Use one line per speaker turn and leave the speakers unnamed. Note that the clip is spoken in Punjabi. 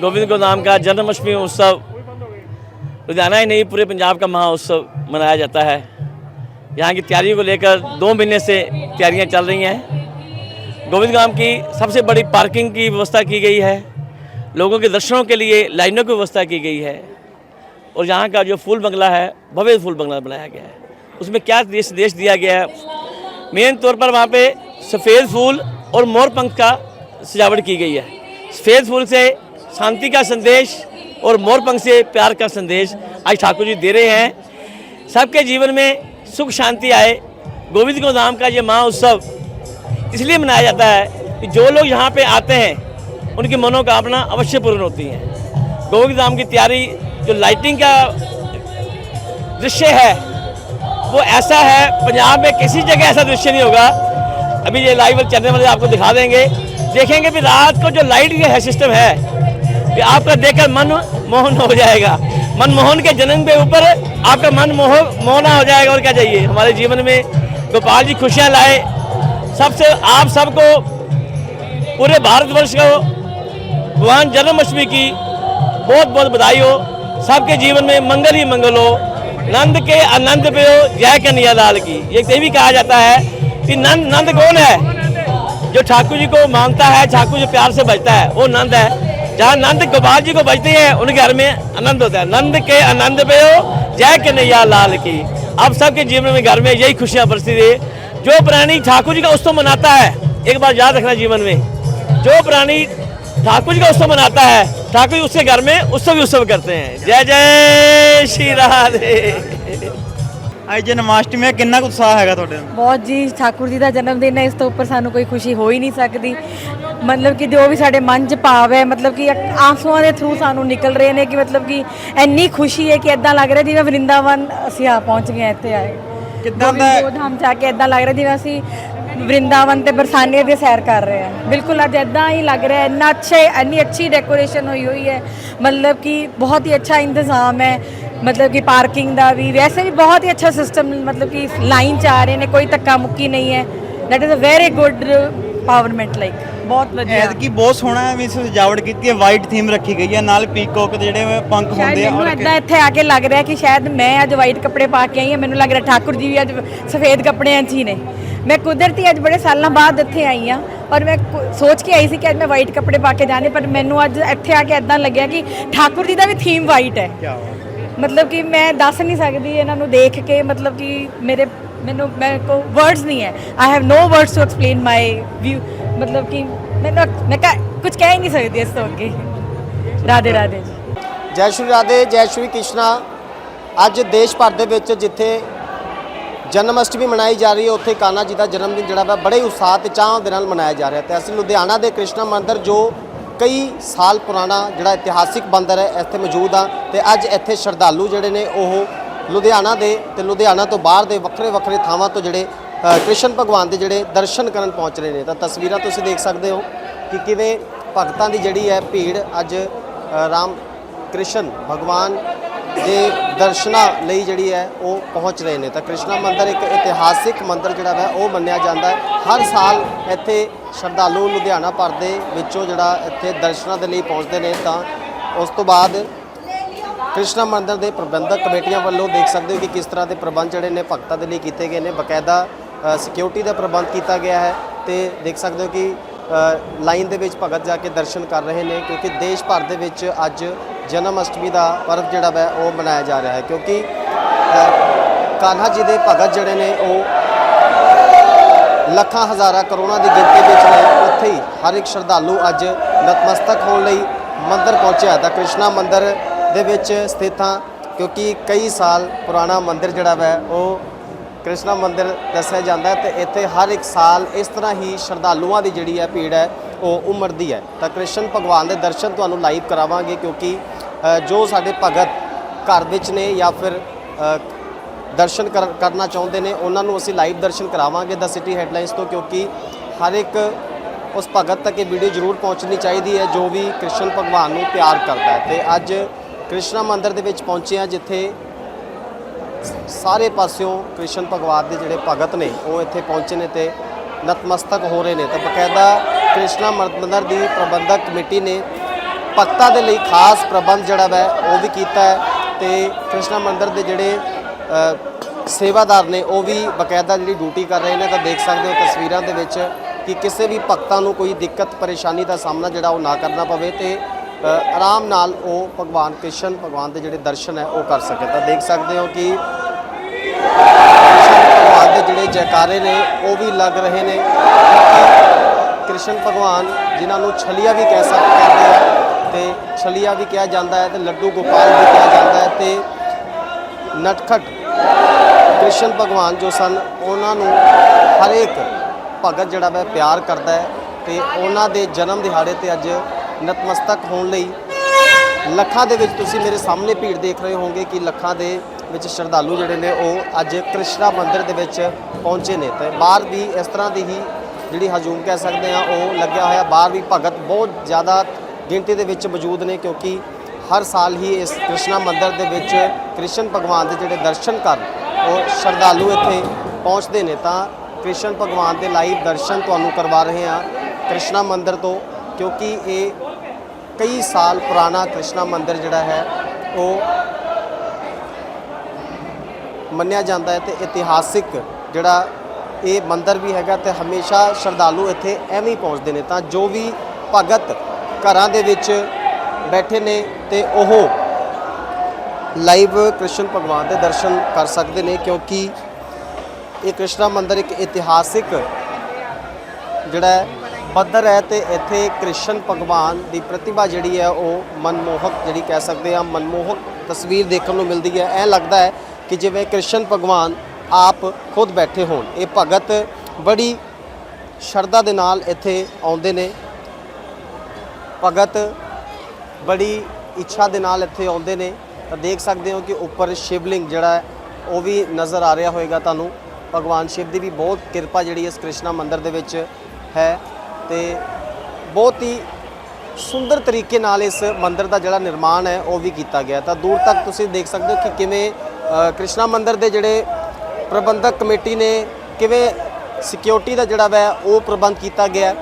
गोविंद गोदाम का जन्माष्टमी उत्सव। लुधियाना ही नहीं, पूरे पंजाब का महाउत्सव मनाया जाता है। यहाँ की तैयारियों को लेकर दो महीने से तैयारियाँ चल रही हैं। गोविंद गाँव की सबसे बड़ी पार्किंग की व्यवस्था की गई है। लोगों के दर्शनों के लिए लाइनों की व्यवस्था की गई है। और यहाँ का जो फूल बंगला है, भव्य फूल बंगला बनाया गया है। उसमें क्या देश देश दिया गया है? मेन तौर पर वहाँ पे सफ़ेद फूल और मोर पंख का सजावट की गई है। सफ़ेद फूल से शांति का संदेश और मोर पंख से प्यार का संदेश आज ठाकुर जी दे रहे हैं। सबके जीवन में सुख शांति आए। गोविंद गोदाम का ये महोत्सव इसलिए मनाया जाता है कि जो लोग यहाँ पे आते हैं, उनकी मनोकामना अवश्य पूर्ण होती है। गोविंद धाम की तैयारी जो लाइटिंग का दृश्य है, वो ऐसा है, पंजाब में किसी जगह ऐसा दृश्य नहीं होगा। अभी ये लाइव चलने वाले आपको दिखा देंगे। देखेंगे भी रात को जो लाइट का है सिस्टम है कि आपका देखकर मन मोहन हो जाएगा। मनमोहन के जन्म के ऊपर आपका मन मोह, मोहना हो जाएगा और क्या चाहिए? हमारे जीवन में गोपाल जी खुशियाँ लाए। सबसे, आप सबको पूरे भारतवर्ष को भगवान जन्माष्टमी की बहुत बहुत बधाई हो। सबके जीवन में मंगल ही मंगल हो। नंद के आनंद पे हो, जय कन्हैया लाल की। ये भी कहा जाता है कि नंद नंद कौन है? जो ठाकुर जी को मानता है, ठाकुर जी प्यार से बजता है, वो नंद है। जहाँ नंद गोपाल जी को बजते हैं उनके घर में आनंद होता है नंद के आनंद पे हो जय कन्हैया लाल की आप सबके जीवन में घर में यही खुशियाँ बरसती रही जो प्राणी ठाकुर जी का उत्सव मनाता है एक बार याद रखना जीवन में जो प्राणी ठाकुर जी का उत्सव मनाता है ठाकुर जी उसके घर में उत्सव ही उत्सव करते हैं जय जय श्री राधे
ਅੱਜ ਜਨਮਾਸ਼ਟਮੀ ਹੈ ਕਿੰਨਾ ਕੁ ਉਤਸ਼ਾਹ ਹੈਗਾ ਤੁਹਾਡੇ ਅੰਦਰ
ਬਹੁਤ ਜੀ ਠਾਕੁਰ ਜੀ ਦਾ ਜਨਮ ਦਿਨ ਹੈ ਇਸ ਤੋਂ ਉੱਪਰ ਸਾਨੂੰ ਕੋਈ ਖੁਸ਼ੀ ਹੋ ਹੀ ਨਹੀਂ ਸਕਦੀ ਮਤਲਬ ਕਿ ਜੋ ਵੀ ਸਾਡੇ ਮਨ 'ਚ ਭਾਵ ਹੈ ਮਤਲਬ ਕਿ ਆਂਸੂਆਂ ਦੇ ਥਰੂ ਸਾਨੂੰ ਨਿਕਲ ਰਹੇ ਨੇ ਕਿ ਮਤਲਬ ਕਿ ਇੰਨੀ ਖੁਸ਼ੀ ਹੈ ਕਿ ਇਦਾਂ ਲੱਗ ਰਿਹਾ ਜਿਵੇਂ ਵਰਿੰਦਾਵਨ ਅਸੀਂ ਆ ਪਹੁੰਚ ਗਏ ਇੱਥੇ ਆਏ।
ਕਿੱਦਾਂ ਦਾ
ਗੋਬਿੰਦ ਧਾਮ ਜਾ ਕੇ ਇਦਾਂ ਲੱਗ ਰਿਹਾ ਜਿਵੇਂ ਅਸੀਂ ਵਰਿੰਦਾਵਨ ਤੇ ਬਰਸਾਨੇ ਦੀ ਸੈਰ ਕਰ ਰਹੇ ਹਾਂ। ਬਿਲਕੁਲ ਅੱਜ ਇਦਾਂ ਹੀ ਲੱਗ ਰਿਹਾ ਹੈ, ਇੰਨਾ ਅੱਛਾ ਇੰਨੀ ਅੱਛੀ ਡੈਕੋਰੇਸ਼ਨ ਹੋਈ ਹੋਈ ਹੈ। ਮਤਲਬ ਕਿ ਬਹੁਤ ਹੀ ਅੱਛਾ ਇੰਤਜ਼ਾਮ ਹੈ ਮਤਲਬ ਕਿ ਪਾਰਕਿੰਗ ਦਾ ਵੀ। ਵੈਸੇ ਵੀ ਬਹੁਤ ਹੀ ਅੱਛਾ ਸਿਸਟਮ ਮਤਲਬ ਕਿ ਲਾਈਨ ਚ ਆ ਰਹੇ ਨੇ ਕੋਈ ਧੱਕਾ ਮੁੱਕੀ ਨਹੀਂ ਹੈ। That is a very good empowerment like ਬਹੁਤ ਵਧੀਆ।
ਐਤਕੀ ਬਹੁਤ ਸੋਹਣਾ ਹੈ ਵੀ ਸਜਾਵਟ ਕੀਤੀ ਹੈ ਵਾਈਟ ਥੀਮ ਰੱਖੀ ਗਈ ਹੈ ਨਾਲ ਪੀਕੋਕ ਦੇ ਜਿਹੜੇ ਪੰਖ ਹੁੰਦੇ ਆ ਔਰ
ਇਦਾਂ ਇੱਥੇ ਆ ਕੇ ਲੱਗ ਰਿਹਾ ਕਿ ਸ਼ਾਇਦ ਮੈਂ ਅੱਜ ਵਾਈਟ ਕੱਪੜੇ ਪਾ ਕੇ ਆਈ ਹਾਂ ਮੈਨੂੰ ਲੱਗ ਰਿਹਾ ਠਾਕੁਰ ਜੀ ਵੀ ਅੱਜ ਸਫੇਦ ਕੱਪੜਿਆਂ 'ਚ ਹੀ ਨੇ। ਮੈਂ ਕੁਦਰਤੀ ਅੱਜ ਬੜੇ ਸਾਲਾਂ ਬਾਅਦ ਇੱਥੇ ਆਈ ਹਾਂ ਔਰ ਮੈਂ ਸੋਚ ਕੇ ਆਈ ਸੀ ਕਿ ਅੱਜ ਮੈਂ ਵਾਈਟ ਕੱਪੜੇ ਪਾ ਕੇ ਜਾਣੇ ਪਰ ਮੈਨੂੰ ਅੱਜ ਇੱਥੇ ਆ ਕੇ ਇਦਾਂ ਲੱਗਿਆ ਕਿ ਠਾਕੁਰ ਜੀ ਦਾ ਵੀ ਥੀਮ ਵਾਈਟ ਹੈ। ਮਤਲਬ ਕਿ ਮੈਂ ਦੱਸ ਨਹੀਂ ਸਕਦੀ ਇਹਨਾਂ ਨੂੰ ਦੇਖ ਕੇ ਮਤਲਬ ਕਿ ਮੇਰੇ ਮੈਨੂੰ ਮੈਂ ਕੋ ਵਰਡਸ ਨਹੀਂ ਹੈ। I have no words to explain my view ਮਤਲਬ ਕਿ ਮੈਂ ਮੈਂ ਕੁਝ ਕਹਿ ਹੀ ਨਹੀਂ ਸਕਦੀ ਇਸ ਤੋਂ ਅੱਗੇ। ਰਾਧੇ ਰਾਧੇ ਜੀ।
ਜੈ ਸ਼੍ਰੀ ਰਾਧੇ, ਜੈ ਸ਼੍ਰੀ ਕ੍ਰਿਸ਼ਨਾ। ਅੱਜ ਦੇਸ਼ ਭਰ ਦੇ ਵਿੱਚ ਜਿੱਥੇ ਜਨਮ ਅਸ਼ਟਮੀ ਮਨਾਈ ਜਾ ਰਹੀ ਹੈ, ਉੱਥੇ ਕਾਨਾ ਜੀ ਦਾ ਜਨਮ ਦਿਨ ਜਿਹੜਾ ਵਾ ਬੜੇ ਉਤਸ਼ਾਹ ਤੇ ਚਾਹ ਦੇ ਨਾਲ ਮਨਾਇਆ ਜਾ ਰਿਹਾ ਤੇ ਅਸੀਂ ਲੁਧਿਆਣਾ ਦੇ ਕ੍ਰਿਸ਼ਨਾ ਮੰਦਿਰ, ਜੋ ਕਈ ਸਾਲ ਪੁਰਾਣਾ ਜਿਹੜਾ ਇਤਿਹਾਸਿਕ ਮੰਦਿਰ ਹੈ, ਇੱਥੇ ਮੌਜੂਦ ਆ। ਤੇ ਅੱਜ ਇੱਥੇ ਸ਼ਰਧਾਲੂ ਜਿਹੜੇ ਨੇ, ਉਹ ਲੁਧਿਆਣਾ ਦੇ ਤੇ ਲੁਧਿਆਣਾ ਤੋਂ ਬਾਹਰ ਦੇ ਵੱਖਰੇ ਵੱਖਰੇ ਥਾਵਾਂ ਤੋਂ ਜਿਹੜੇ ਕ੍ਰਿਸ਼ਨ ਭਗਵਾਨ ਦੇ ਜਿਹੜੇ ਦਰਸ਼ਨ ਕਰਨ ਪਹੁੰਚ ਰਹੇ ਨੇ, ਤਾਂ ਤਸਵੀਰਾਂ ਤੁਸੀਂ ਦੇਖ ਸਕਦੇ ਹੋ ਕਿ ਕਿਵੇਂ ਭਗਤਾਂ ਦੀ ਜਿਹੜੀ ਹੈ ਭੀੜ ਅੱਜ ਰਾਮ ਕ੍ਰਿਸ਼ਨ ਭਗਵਾਨ ਦੇ ਦਰਸ਼ਨਾਂ ਲਈ ਜਿਹੜੀ ਹੈ ਉਹ ਪਹੁੰਚ ਰਹੇ ਨੇ। ਤਾਂ ਕ੍ਰਿਸ਼ਨਾ ਮੰਦਿਰ ਇੱਕ ਇਤਿਹਾਸਿਕ ਮੰਦਿਰ ਜਿਹੜਾ ਹੈ, ਉਹ ਮੰਨਿਆ ਜਾਂਦਾ ਹੈ। ਹਰ ਸਾਲ ਇੱਥੇ ਸ਼ਰਧਾਲੂ ਲੁਧਿਆਣਾ ਭਰ ਦੇ ਵਿੱਚੋਂ ਜਿਹੜਾ ਇੱਥੇ ਦਰਸ਼ਨਾਂ ਦੇ ਲਈ ਪਹੁੰਚਦੇ ਨੇ, ਤਾਂ ਉਸ ਤੋਂ ਬਾਅਦ ਕ੍ਰਿਸ਼ਨਾ ਮੰਦਿਰ ਦੇ ਪ੍ਰਬੰਧਕ ਕਮੇਟੀਆਂ ਵੱਲੋਂ ਦੇਖ ਸਕਦੇ ਹੋ ਕਿ ਕਿਸ ਤਰ੍ਹਾਂ ਦੇ ਪ੍ਰਬੰਧ ਜਿਹੜੇ ਨੇ ਭਗਤਾਂ ਦੇ ਲਈ ਕੀਤੇ ਗਏ ਨੇ। ਬਕਾਇਦਾ ਸਿਕਿਉਰਿਟੀ ਦਾ ਪ੍ਰਬੰਧ ਕੀਤਾ ਗਿਆ ਹੈ ਤੇ ਦੇਖ ਸਕਦੇ ਹੋ ਕਿ ਲਾਈਨ ਦੇ ਵਿੱਚ ਭਗਤ ਜਾ ਕੇ ਦਰਸ਼ਨ ਕਰ ਰਹੇ ਨੇ ਕਿਉਂਕਿ ਦੇਸ਼ ਭਰ ਦੇ ਵਿੱਚ ਅੱਜ ਜਨਮ ਅਸ਼ਟਮੀ ਦਾ ਪਰਵ ਜਿਹੜਾ ਹੈ ਉਹ ਮਨਾਇਆ ਜਾ ਰਿਹਾ ਹੈ ਕਿਉਂਕਿ ਅ, ਜੀ ਦੇ ਭਗਤ ਜਿਹੜੇ ਨੇ ਉਹ ਲੱਖਾਂ ਹਜ਼ਾਰਾਂ ਕਰੋੜਾਂ ਦੀ ਗਿਣਤੀ ਵਿੱਚ ਨੇ। ਉੱਥੇ ਹੀ ਹਰ ਇੱਕ ਸ਼ਰਧਾਲੂ ਅੱਜ ਨਤਮਸਤਕ ਹੋਣ ਲਈ ਮੰਦਰ ਪਹੁੰਚਿਆ ਤਾਂ ਕ੍ਰਿਸ਼ਨਾ ਮੰਦਰ ਦੇ ਵਿੱਚ ਸਥਿਤ ਹਾਂ ਕਿਉਂਕਿ ਕਈ ਸਾਲ ਪੁਰਾਣਾ ਮੰਦਰ ਜਿਹੜਾ ਹੈ ਉਹ ਕ੍ਰਿਸ਼ਨਾ ਮੰਦਿਰ ਦੱਸਿਆ ਜਾਂਦਾ ਹੈ ਤੇ ਇੱਥੇ ਹਰ ਇੱਕ ਸਾਲ ਇਸ ਤਰ੍ਹਾਂ ਹੀ ਸ਼ਰਧਾਲੂਆਂ ਦੀ ਜਿਹੜੀ ਹੈ ਭੀੜ ਹੈ, ਉਹ ਉਮੜਦੀ ਹੈ। ਤਾਂ ਕ੍ਰਿਸ਼ਨ ਭਗਵਾਨ ਦੇ ਦਰਸ਼ਨ ਤੁਹਾਨੂੰ ਲਾਈਵ ਕਰਾਵਾਂਗੇ ਕਿਉਂਕਿ ਜੋ ਸਾਡੇ ਭਗਤ ਘਰ ਵਿੱਚ ਨੇ ਜਾਂ ਫਿਰ ਦਰਸ਼ਨ ਕਰ- ਕਰਨਾ ਚਾਹੁੰਦੇ ਨੇ, ਉਹਨਾਂ ਨੂੰ ਅਸੀਂ ਲਾਈਵ ਦਰਸ਼ਨ ਕਰਾਵਾਂਗੇ ਦਾ ਸਿਟੀ ਹੈਡਲਾਈਨਸ ਤੋਂ ਕਿਉਂਕਿ ਹਰ ਇੱਕ ਉਸ ਭਗਤ ਤੱਕ ਇਹ ਵੀਡੀਓ ਜ਼ਰੂਰ ਪਹੁੰਚਣੀ ਚਾਹੀਦੀ ਹੈ ਜੋ ਵੀ ਕ੍ਰਿਸ਼ਨ ਭਗਵਾਨ ਨੂੰ ਪਿਆਰ ਕਰਦਾ ਹੈ। ਤੇ ਅੱਜ ਕ੍ਰਿਸ਼ਨਾ ਮੰਦਿਰ ਦੇ ਵਿੱਚ ਪਹੁੰਚੇ ਹਾਂ ਜਿੱਥੇ ਸਾਰੇ ਪਾਸਿਓਂ ਕ੍ਰਿਸ਼ਨ ਭਗਵਾਨ ਦੇ ਜਿਹੜੇ ਭਗਤ ਨੇ, ਉਹ ਇੱਥੇ ਪਹੁੰਚੇ ਨੇ ਤੇ ਨਤਮਸਤਕ ਹੋ ਰਹੇ ਨੇ। ਤਾਂ ਬਕਾਇਦਾ ਕ੍ਰਿਸ਼ਨਾ ਮੰਦਰ ਦੀ ਪ੍ਰਬੰਧਕ ਕਮੇਟੀ ਨੇ ਭਗਤਾਂ ਦੇ ਲਈ ਖਾਸ ਪ੍ਰਬੰਧ ਜਿਹੜਾ ਵੈ, ਉਹ ਵੀ ਕੀਤਾ ਹੈ ਤੇ ਕ੍ਰਿਸ਼ਨਾ ਮੰਦਰ ਦੇ ਜਿਹੜੇ ਸੇਵਾਦਾਰ ਨੇ, ਉਹ ਵੀ ਬਕਾਇਦਾ ਜਿਹੜੀ ਡਿਊਟੀ ਕਰ ਰਹੇ ਨੇ। ਤਾਂ ਦੇਖ ਸਕਦੇ ਹੋ ਤਸਵੀਰਾਂ ਦੇ ਵਿੱਚ ਕਿ ਕਿਸੇ ਵੀ ਭਗਤਾਂ ਨੂੰ ਕੋਈ ਦਿੱਕਤ, ਪਰੇਸ਼ਾਨੀ ਦਾ ਸਾਹਮਣਾ ਜਿਹੜਾ ਉਹ ਨਾ ਕਰਨਾ ਪਵੇ ਤੇ ਆਰਾਮ ਨਾਲ ਉਹ ਭਗਵਾਨ ਕ੍ਰਿਸ਼ਨ, ਭਗਵਾਨ ਦੇ ਜਿਹੜੇ ਦਰਸ਼ਨ ਹੈ, ਉਹ ਕਰ ਸਕੇ। ਤਾਂ ਦੇਖ ਸਕਦੇ ਹੋ ਕਿ ਕ੍ਰਿਸ਼ਨ ਭਗਵਾਨ ਦੇ ਜਿਹੜੇ ਜੈਕਾਰੇ ਨੇ, ਉਹ ਵੀ ਲੱਗ ਰਹੇ ਨੇ। ਕਿਉਂਕਿ ਕ੍ਰਿਸ਼ਨ ਭਗਵਾਨ ਜਿਨ੍ਹਾਂ ਨੂੰ ਛਲੀਆ ਵੀ ਕਹਿ ਸਕਦੇ ਕਹਿੰਦੇ ਆ, ਤੇ ਛਲੀਆ ਵੀ ਕਿਹਾ ਜਾਂਦਾ ਹੈ ਤੇ ਲੱਡੂ ਗੋਪਾਲ ਵੀ ਕਿਹਾ ਜਾਂਦਾ ਹੈ ਤੇ ਨਟਖਟ ਕ੍ਰਿਸ਼ਨ ਭਗਵਾਨ ਜੋ ਸਨ, ਉਹਨਾਂ ਨੂੰ ਹਰੇਕ ਭਗਤ ਜਿਹੜਾ ਵੈ ਪਿਆਰ ਕਰਦਾ ਹੈ ਤੇ ਉਹਨਾਂ ਦੇ ਜਨਮ ਦਿਹਾੜੇ ਤੇ ਅੱਜ ਨਤਮਸਤਕ ਹੋਣ ਲਈ ਲੱਖਾਂ ਦੇ ਵਿੱਚ ਤੁਸੀਂ ਮੇਰੇ ਸਾਹਮਣੇ ਭੀੜ ਦੇਖ ਰਹੇ ਹੋਵੋਗੇ ਕਿ ਲੱਖਾਂ ਦੇ ਵਿੱਚ ਸ਼ਰਧਾਲੂ ਜਿਹੜੇ ਨੇ ਉਹ ਅੱਜ ਕ੍ਰਿਸ਼ਨਾ ਮੰਦਿਰ ਦੇ ਵਿੱਚ ਪਹੁੰਚੇ ਨੇ ਤੇ ਬਾਹਰ ਵੀ ਇਸ ਤਰ੍ਹਾਂ ਦੀ ਹੀ ਜਿਹੜੀ ਹਜੂਮ ਕਹਿ ਸਕਦੇ ਆ ਉਹ ਲੱਗਿਆ ਹੋਇਆ। ਬਾਹਰ ਵੀ ਭਗਤ ਬਹੁਤ ਜ਼ਿਆਦਾ ਗਿਣਤੀ ਦੇ ਵਿੱਚ ਮੌਜੂਦ ਨੇ ਕਿਉਂਕਿ ਹਰ ਸਾਲ ਹੀ ਇਸ ਕ੍ਰਿਸ਼ਨਾ ਮੰਦਿਰ ਦੇ ਵਿੱਚ ਕ੍ਰਿਸ਼ਨ ਭਗਵਾਨ ਦੇ ਜਿਹੜੇ ਦਰਸ਼ਨ ਕਰਨ, ਉਹ ਸ਼ਰਧਾਲੂ ਇੱਥੇ ਪਹੁੰਚਦੇ ਨੇ। ਤਾਂ ਕ੍ਰਿਸ਼ਨ ਭਗਵਾਨ ਦੇ ਲਾਈਵ ਦਰਸ਼ਨ ਤੁਹਾਨੂੰ ਕਰਵਾ ਰਹੇ ਹਾਂ ਕ੍ਰਿਸ਼ਨਾ ਮੰਦਿਰ ਤੋਂ, ਕਿਉਂਕਿ ਇਹ ਕਈ ਸਾਲ ਪੁਰਾਣਾ ਕ੍ਰਿਸ਼ਨਾ ਮੰਦਿਰ ਜਿਹੜਾ ਹੈ, ਉਹ ਮੰਨਿਆ ਜਾਂਦਾ ਹੈ ਤੇ ਇਤਿਹਾਸਿਕ ਜਿਹੜਾ ਇਹ ਮੰਦਿਰ ਵੀ ਹੈਗਾ ਤੇ ਹਮੇਸ਼ਾ ਸ਼ਰਧਾਲੂ ਇੱਥੇ ਐਵੇਂ ਹੀ ਪਹੁੰਚਦੇ ਨੇ। ਤਾਂ ਜੋ ਵੀ ਭਗਤ ਘਰਾਂ ਦੇ ਵਿੱਚ ਬੈਠੇ ਨੇ ਤੇ ਉਹ ਲਾਈਵ ਕ੍ਰਿਸ਼ਨ ਭਗਵਾਨ ਦੇ ਦਰਸ਼ਨ ਕਰ ਸਕਦੇ ਨੇ, ਕਿਉਂਕਿ ਇਹ ਕ੍ਰਿਸ਼ਨਾ ਮੰਦਿਰ ਇੱਕ ਇਤਿਹਾਸਿਕ ਜਿਹੜਾ ਪੱਧਰ ਹੈ ਤੇ ਇੱਥੇ ਕ੍ਰਿਸ਼ਨ ਭਗਵਾਨ ਦੀ ਪ੍ਰਤਿਭਾ ਜਿਹੜੀ ਹੈ ਉਹ ਮਨਮੋਹਕ ਜਿਹੜੀ ਕਹਿ ਸਕਦੇ ਆ ਮਨਮੋਹਕ ਤਸਵੀਰ ਦੇਖਣ ਨੂੰ ਮਿਲਦੀ ਹੈ। ਐ ਲੱਗਦਾ ਹੈ ਕਿ ਜਿਵੇਂ ਕ੍ਰਿਸ਼ਨ ਭਗਵਾਨ ਆਪ ਖੁਦ ਬੈਠੇ ਹੋਣ। ਇਹ ਭਗਤ ਬੜੀ ਸ਼ਰਧਾ ਦੇ ਨਾਲ ਇੱਥੇ ਆਉਂਦੇ ਨੇ। ਭਗਤ ਬੜੀ ਇੱਛਾ ਦੇ ਨਾਲ ਇੱਥੇ ਆਉਂਦੇ ਨੇ। ਤਾਂ ਦੇਖ ਸਕਦੇ ਹੋ ਕਿ ਉੱਪਰ ਸ਼ਿਵਲਿੰਗ ਜਿਹੜਾ ਹੈ, ਉਹ ਵੀ ਨਜ਼ਰ ਆ ਰਿਹਾ ਹੋਵੇਗਾ ਤੁਹਾਨੂੰ। ਭਗਵਾਨ ਸ਼ਿਵ ਦੀ ਵੀ ਬਹੁਤ ਕਿਰਪਾ ਜਿਹੜੀ ਇਸ ਕ੍ਰਿਸ਼ਨਾ ਮੰਦਿਰ ਦੇ ਵਿੱਚ ਹੈ। ਤੇ ਬਹੁਤ ਹੀ ਸੁੰਦਰ ਤਰੀਕੇ ਨਾਲ ਇਸ ਮੰਦਿਰ ਦਾ ਜਿਹੜਾ ਨਿਰਮਾਣ ਹੈ, ਉਹ ਵੀ ਕੀਤਾ ਗਿਆ। ਤਾਂ ਦੂਰ ਤੱਕ ਤੁਸੀਂ ਦੇਖ ਸਕਦੇ ਹੋ ਕਿ ਕਿਵੇਂ ਕ੍ਰਿਸ਼ਨਾ ਮੰਦਿਰ ਦੇ ਜਿਹੜੇ ਪ੍ਰਬੰਧਕ ਕਮੇਟੀ ਨੇ ਕਿਵੇਂ ਸਿਕਿਉਰਿਟੀ ਦਾ ਜਿਹੜਾ ਵੈ, ਉਹ ਪ੍ਰਬੰਧ ਕੀਤਾ ਗਿਆ।